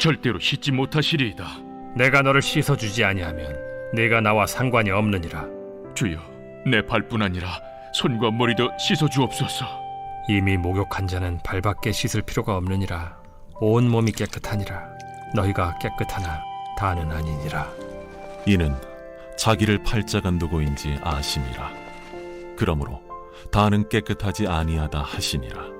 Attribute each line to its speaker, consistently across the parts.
Speaker 1: 절대로 씻지 못하시리이다.
Speaker 2: 내가 너를 씻어 주지 아니하면 네가 나와 상관이 없느니라.
Speaker 1: 주여, 내 발뿐 아니라 손과 머리도 씻어 주옵소서.
Speaker 2: 이미 목욕한 자는 발밖에 씻을 필요가 없느니라. 온 몸이 깨끗하니라. 너희가 깨끗하나 다는 아니니라.
Speaker 3: 이는 자기를 팔자가 누구인지 아심이라 그러므로 다는 깨끗하지 아니하다 하시니라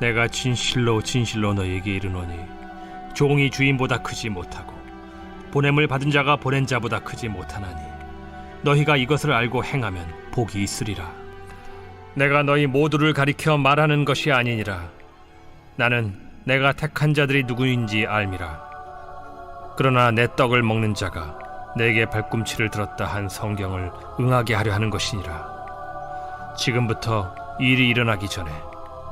Speaker 2: 내가 진실로 진실로 너희에게 이르노니 종이 주인보다 크지 못하고 보냄을 받은 자가 보낸 자보다 크지 못하나니 너희가 이것을 알고 행하면 복이 있으리라. 내가 너희 모두를 가리켜 말하는 것이 아니니라. 나는 내가 택한 자들이 누구인지 알미라. 그러나 내 떡을 먹는 자가 내게 발꿈치를 들었다 한 성경을 응하게 하려 하는 것이니라. 지금부터 일이 일어나기 전에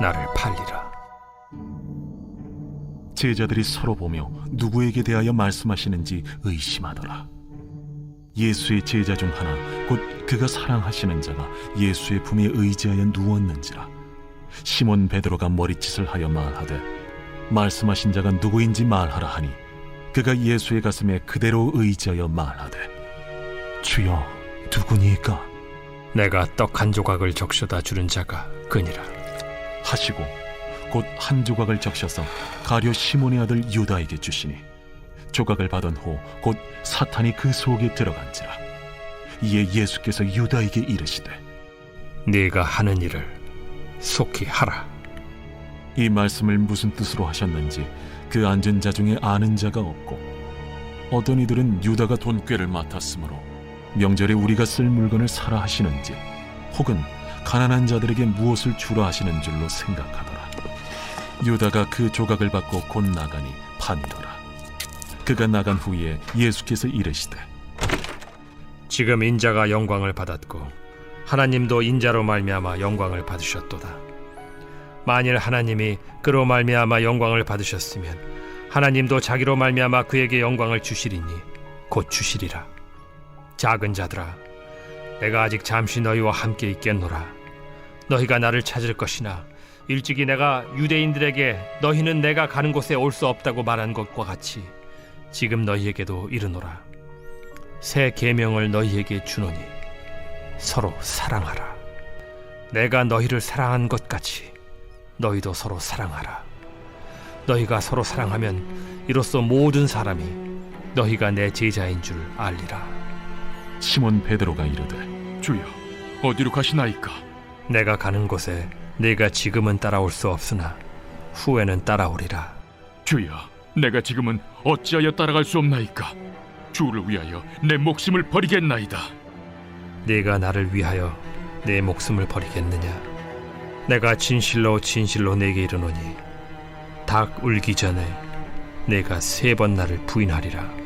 Speaker 2: 나를 팔리라.
Speaker 3: 제자들이 서로 보며 누구에게 대하여 말씀하시는지 의심하더라. 예수의 제자 중 하나 곧 그가 사랑하시는 자가 예수의 품에 의지하여 누웠는지라. 시몬 베드로가 머리짓을 하여 말하되 말씀하신 자가 누구인지 말하라 하니 그가 예수의 가슴에 그대로 의지하여 말하되 주여 누구니까
Speaker 2: 내가 떡 한 조각을 적셔다 주는 자가 그니라.
Speaker 3: 하시고 곧 한 조각을 적셔서 가룟 시몬의 아들 유다에게 주시니 조각을 받은 후 곧 사탄이 그 속에 들어간지라 이에 예수께서 유다에게 이르시되
Speaker 2: 네가 하는 일을 속히 하라.
Speaker 3: 이 말씀을 무슨 뜻으로 하셨는지 그 앉은 자 중에 아는 자가 없고 어떤 이들은 유다가 돈꾀를 맡았으므로 명절에 우리가 쓸 물건을 사라 하시는지 혹은 가난한 자들에게 무엇을 주라 하시는 줄로 생각하더라 유다가 그 조각을 받고 곧 나가니 판이더라 그가 나간 후에 예수께서 이르시되
Speaker 2: 지금 인자가 영광을 받았고 하나님도 인자로 말미암아 영광을 받으셨도다. 만일 하나님이 그로 말미암아 영광을 받으셨으면 하나님도 자기로 말미암아 그에게 영광을 주시리니 곧 주시리라. 작은 자들아, 내가 아직 잠시 너희와 함께 있겠노라. 너희가 나를 찾을 것이나 일찍이 내가 유대인들에게 너희는 내가 가는 곳에 올 수 없다고 말한 것과 같이 지금 너희에게도 이르노라. 새 계명을 너희에게 주노니 서로 사랑하라. 내가 너희를 사랑한 것 같이 너희도 서로 사랑하라. 너희가 서로 사랑하면 이로써 모든 사람이 너희가 내 제자인 줄 알리라.
Speaker 3: 시몬 베드로가 이르되
Speaker 1: 주여, 어디로 가시나이까?
Speaker 2: 내가 가는 곳에 네가 지금은 따라올 수 없으나 후에는 따라오리라.
Speaker 1: 주여, 내가 지금은 어찌하여 따라갈 수 없나이까? 주를 위하여 내 목숨을 버리겠나이다.
Speaker 2: 네가 나를 위하여 내 목숨을 버리겠느냐? 내가 진실로 진실로 내게 이르노니 닭 울기 전에 내가 세 번 나를 부인하리라.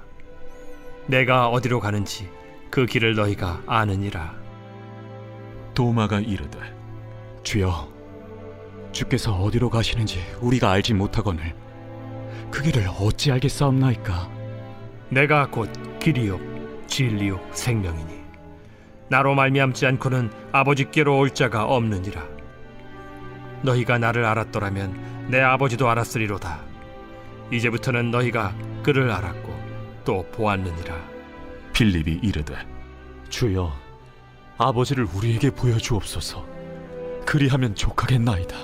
Speaker 2: 내가 어디로 가는지 그 길을 너희가 아느니라.
Speaker 3: 도마가 이르되
Speaker 4: 주여, 주께서 어디로 가시는지 우리가 알지 못하거늘 그 길을 어찌 알겠사옵나이까?
Speaker 2: 내가 곧 길이요 진리요 생명이니 나로 말미암지 않고는 아버지께로 올 자가 없느니라 너희가 나를 알았더라면 내 아버지도 알았으리로다 이제부터는 너희가 그를 알았고 또 보았느니라
Speaker 3: 빌립이 이르되
Speaker 4: 주여, 아버지를 우리에게 보여주옵소서. 그리하면 족하겠나이다.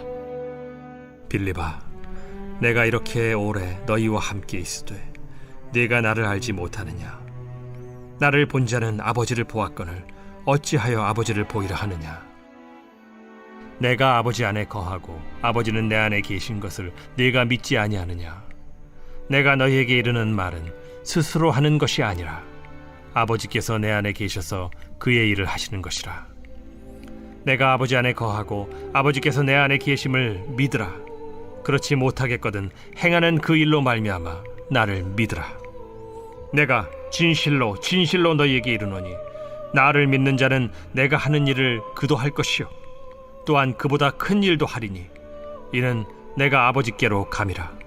Speaker 2: 빌리바 내가 이렇게 오래 너희와 함께 있으되 네가 나를 알지 못하느냐 나를 본 자는 아버지를 보았거늘 어찌하여 아버지를 보이라 하느냐 내가 아버지 안에 거하고 아버지는 내 안에 계신 것을 네가 믿지 아니하느냐 내가 너희에게 이르는 말은 스스로 하는 것이 아니라 아버지께서 내 안에 계셔서 그의 일을 하시는 것이라 내가 아버지 안에 거하고 아버지께서 내 안에 계심을 믿으라. 그렇지 못하겠거든 행하는 그 일로 말미암아 나를 믿으라. 내가 진실로 진실로 너희에게 이르노니 나를 믿는 자는 내가 하는 일을 그도 할 것이요 또한 그보다 큰 일도 하리니 이는 내가 아버지께로 감이라.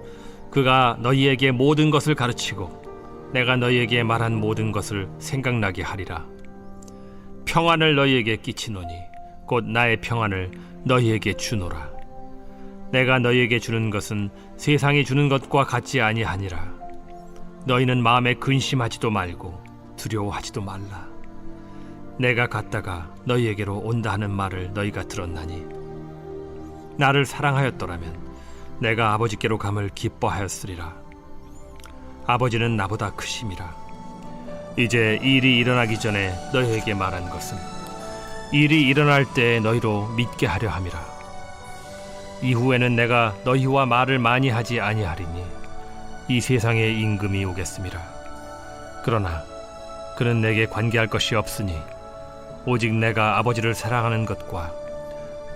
Speaker 2: 그가 너희에게 모든 것을 가르치고 내가 너희에게 말한 모든 것을 생각나게 하리라. 평안을 너희에게 끼치노니 곧 나의 평안을 너희에게 주노라. 내가 너희에게 주는 것은 세상이 주는 것과 같지 아니하니라. 너희는 마음에 근심하지도 말고 두려워하지도 말라. 내가 갔다가 너희에게로 온다 하는 말을 너희가 들었나니 나를 사랑하였더라면 내가 아버지께로 감을 기뻐하였으리라 아버지는 나보다 크심이라 이제 일이 일어나기 전에 너희에게 말한 것은 일이 일어날 때 너희로 믿게 하려 함이라. 이후에는 내가 너희와 말을 많이 하지 아니하리니 이 세상에 임금이 오겠습니다. 그러나 그는 내게 관계할 것이 없으니 오직 내가 아버지를 사랑하는 것과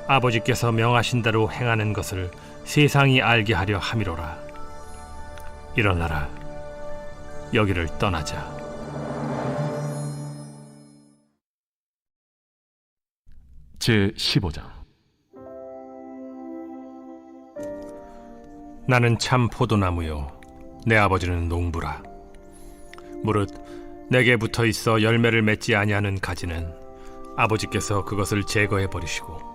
Speaker 2: 아버지께서 명하신 대로 행하는 것을 세상이 알게 하려 함이로라. 일어나라. 여기를 떠나자.
Speaker 3: 제 15장
Speaker 2: 나는 참 포도나무요 내 아버지는 농부라 무릇 내게 붙어 있어 열매를 맺지 아니하는 가지는 아버지께서 그것을 제거해 버리시고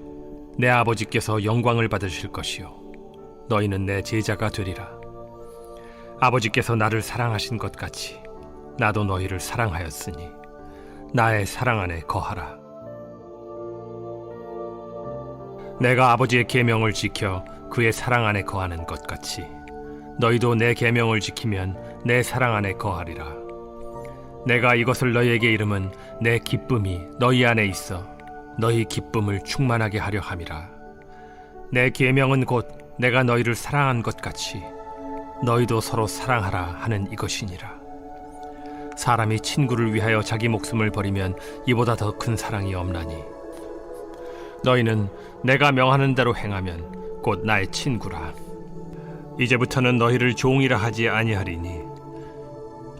Speaker 2: 내 아버지께서 영광을 받으실 것이요 너희는 내 제자가 되리라. 아버지께서 나를 사랑하신 것 같이 나도 너희를 사랑하였으니 나의 사랑 안에 거하라. 내가 아버지의 계명을 지켜 그의 사랑 안에 거하는 것 같이 너희도 내 계명을 지키면 내 사랑 안에 거하리라. 내가 이것을 너희에게 이름은 내 기쁨이 너희 안에 있어 너희 기쁨을 충만하게 하려 함이라. 내 계명은 곧 내가 너희를 사랑한 것 같이 너희도 서로 사랑하라 하는 이것이니라. 사람이 친구를 위하여 자기 목숨을 버리면 이보다 더 큰 사랑이 없나니 너희는 내가 명하는 대로 행하면 곧 나의 친구라. 이제부터는 너희를 종이라 하지 아니하리니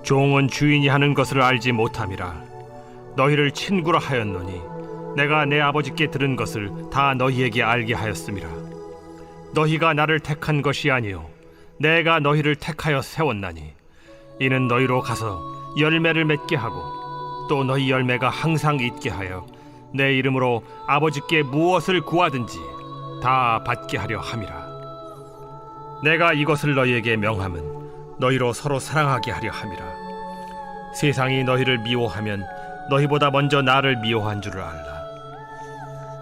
Speaker 2: 종은 주인이 하는 것을 알지 못함이라. 너희를 친구라 하였노니 내가 내 아버지께 들은 것을 다 너희에게 알게 하였음이라. 너희가 나를 택한 것이 아니요 내가 너희를 택하여 세웠나니 이는 너희로 가서 열매를 맺게 하고 또 너희 열매가 항상 있게 하여 내 이름으로 아버지께 무엇을 구하든지 다 받게 하려 함이라. 내가 이것을 너희에게 명함은 너희로 서로 사랑하게 하려 함이라. 세상이 너희를 미워하면 너희보다 먼저 나를 미워한 줄을 알라.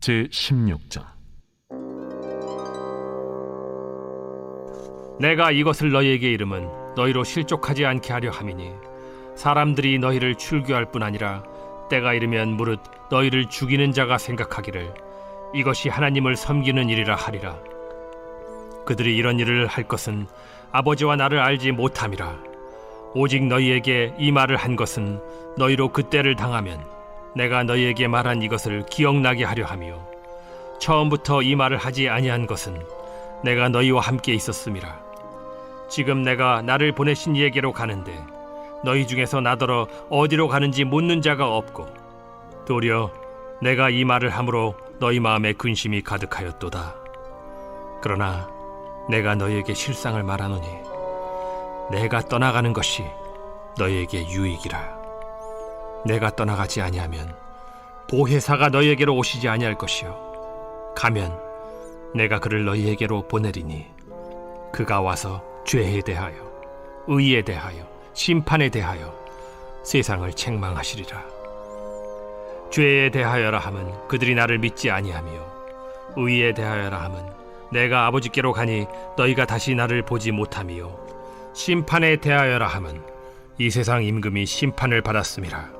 Speaker 3: 제 16장
Speaker 2: 내가 이것을 너희에게 이름은 너희로 실족하지 않게 하려 함이니 사람들이 너희를 출교할 뿐 아니라 때가 이르면 무릇 너희를 죽이는 자가 생각하기를 이것이 하나님을 섬기는 일이라 하리라. 그들이 이런 일을 할 것은 아버지와 나를 알지 못함이라. 오직 너희에게 이 말을 한 것은 너희로 그때를 당하면 내가 너희에게 말한 이것을 기억나게 하려 함이요 처음부터 이 말을 하지 아니한 것은 내가 너희와 함께 있었음이라. 지금 내가 나를 보내신 이에게로 가는데 너희 중에서 나더러 어디로 가는지 묻는 자가 없고 도리어 내가 이 말을 함으로 너희 마음에 근심이 가득하였도다. 그러나 내가 너희에게 실상을 말하노니 내가 떠나가는 것이 너희에게 유익이라 내가 떠나가지 아니하면 보혜사가 너희에게로 오시지 아니할 것이요. 가면 내가 그를 너희에게로 보내리니 그가 와서 죄에 대하여 의에 대하여 심판에 대하여 세상을 책망하시리라. 죄에 대하여라 함은 그들이 나를 믿지 아니하며 의에 대하여라 함은 내가 아버지께로 가니 너희가 다시 나를 보지 못하미요 심판에 대하여라 함은 이 세상 임금이 심판을 받았음이라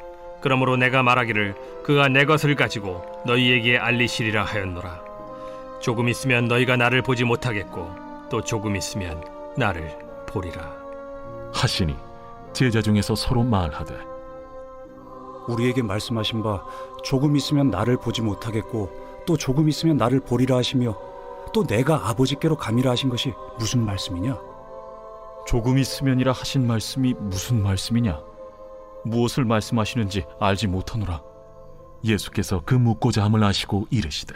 Speaker 2: 그러므로 내가 말하기를 그가 내 것을 가지고 너희에게 알리시리라 하였노라 조금 있으면 너희가 나를 보지 못하겠고 또 조금 있으면 나를 보리라
Speaker 3: 하시니 제자 중에서 서로 말하되
Speaker 5: 우리에게 말씀하신 바 조금 있으면 나를 보지 못하겠고 또 조금 있으면 나를 보리라 하시며 또 내가 아버지께로 감이라 하신 것이 무슨 말씀이냐?
Speaker 4: 조금 있으면이라 하신 말씀이 무슨 말씀이냐? 무엇을 말씀하시는지 알지 못하노라.
Speaker 3: 예수께서 그 묻고자 함을 아시고 이르시되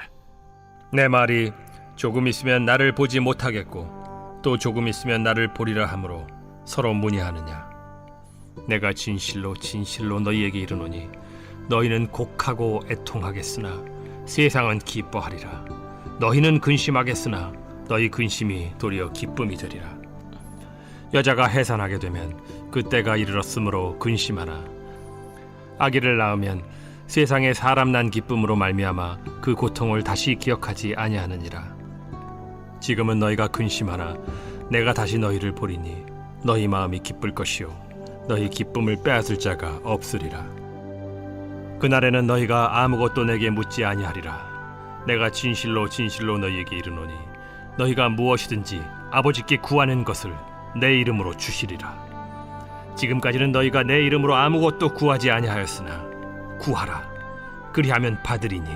Speaker 2: 내 말이 조금 있으면 나를 보지 못하겠고 또 조금 있으면 나를 보리라 하므로 서로 문의하느냐? 내가 진실로 진실로 너희에게 이르노니 너희는 곡하고 애통하겠으나 세상은 기뻐하리라. 너희는 근심하겠으나 너희 근심이 도리어 기쁨이 되리라 여자가 해산하게 되면 그때가 이르렀으므로 근심하나 아기를 낳으면 세상에 사람 난 기쁨으로 말미암아 그 고통을 다시 기억하지 아니하느니라. 지금은 너희가 근심하나 내가 다시 너희를 보리니 너희 마음이 기쁠 것이요 너희 기쁨을 빼앗을 자가 없으리라. 그날에는 너희가 아무것도 내게 묻지 아니하리라. 내가 진실로 진실로 너희에게 이르노니 너희가 무엇이든지 아버지께 구하는 것을 내 이름으로 주시리라. 지금까지는 너희가 내 이름으로 아무것도 구하지 아니하였으나 구하라. 그리하면 받으리니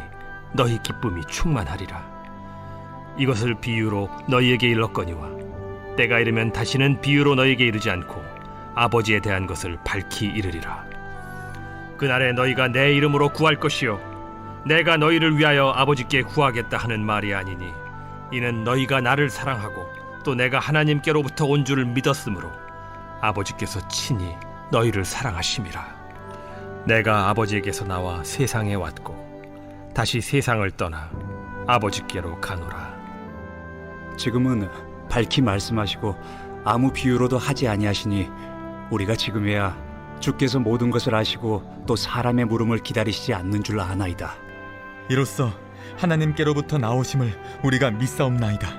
Speaker 2: 너희 기쁨이 충만하리라. 이것을 비유로 너희에게 일렀거니와 때가 이르면 다시는 비유로 너희에게 이르지 않고 아버지에 대한 것을 밝히 이르리라. 그날에 너희가 내 이름으로 구할 것이요 내가 너희를 위하여 아버지께 구하겠다 하는 말이 아니니 이는 너희가 나를 사랑하고 또 내가 하나님께로부터 온 줄을 믿었으므로 아버지께서 친히 너희를 사랑하심이라 내가 아버지에게서 나와 세상에 왔고 다시 세상을 떠나 아버지께로 가노라.
Speaker 5: 지금은 밝히 말씀하시고 아무 비유로도 하지 아니하시니 우리가 지금에야 주께서 모든 것을 아시고 또 사람의 물음을 기다리시지 않는 줄 아나이다.
Speaker 6: 이로써 하나님께로부터 나오심을 우리가 믿사옵나이다.